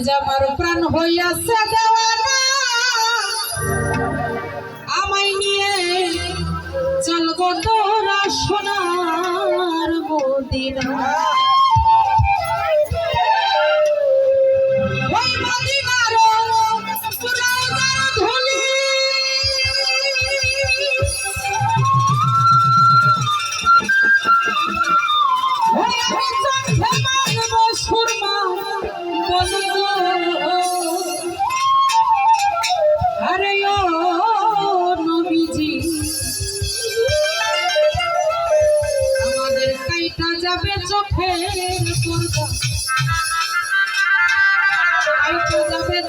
আজ আমার প্রাণ হইয়াছে আমায় নিয়ে চল গোটরা সোনার মদিনা।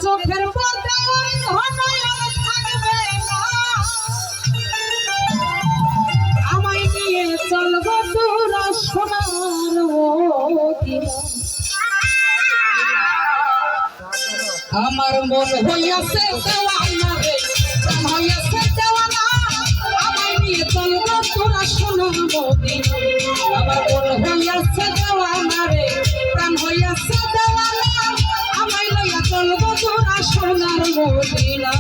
চোখের পর্দা আমায় নিয়ে চলব তোরা সোনার আমার মন হইয়াছে দেওয়ানা রে হইয়াছে দেওয়ানা। আমায় নিয়ে চলব তোরা সোনার মদিনা সোনার মদিনা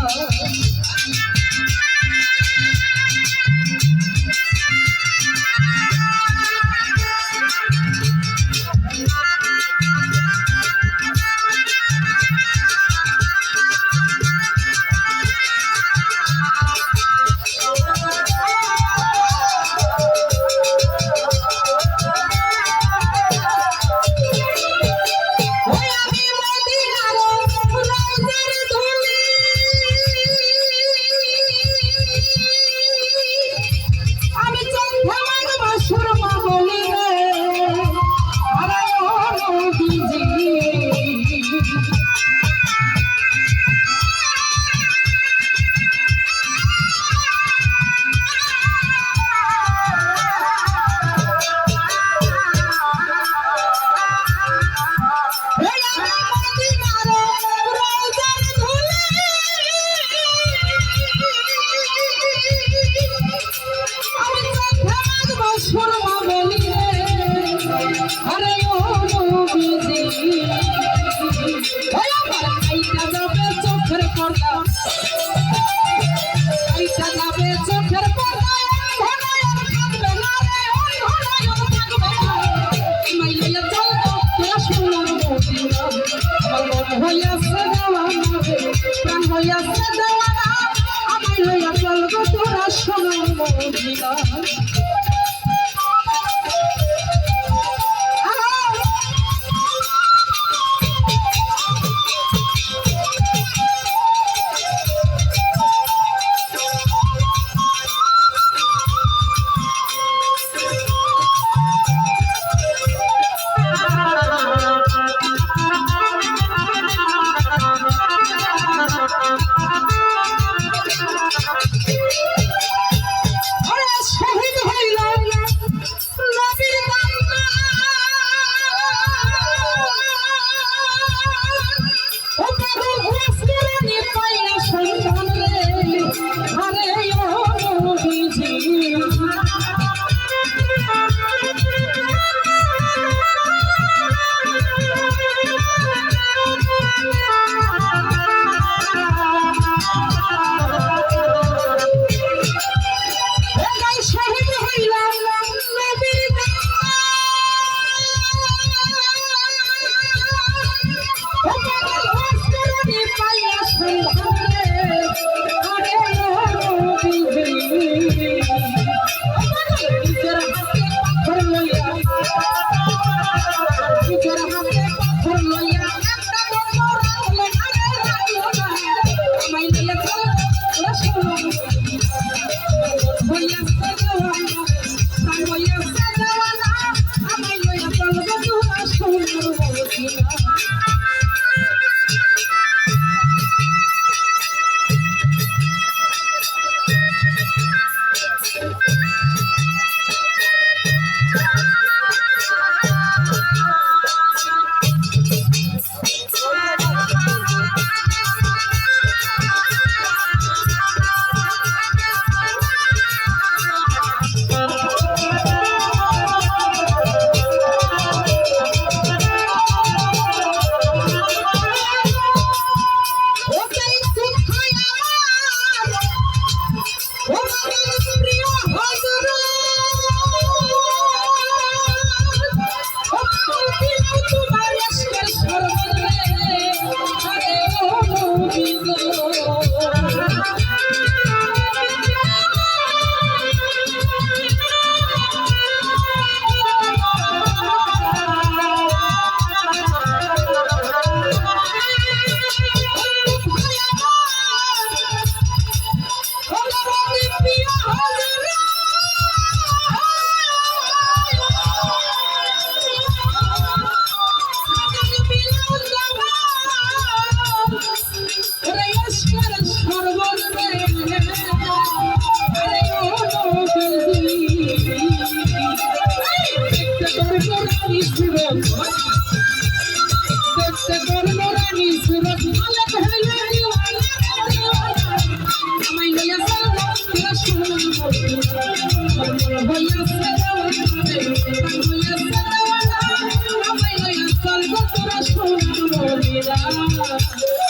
সোনার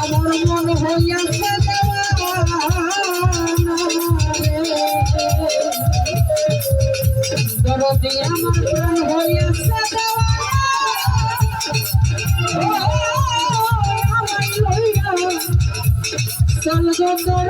আমার মন হইয়াছে চল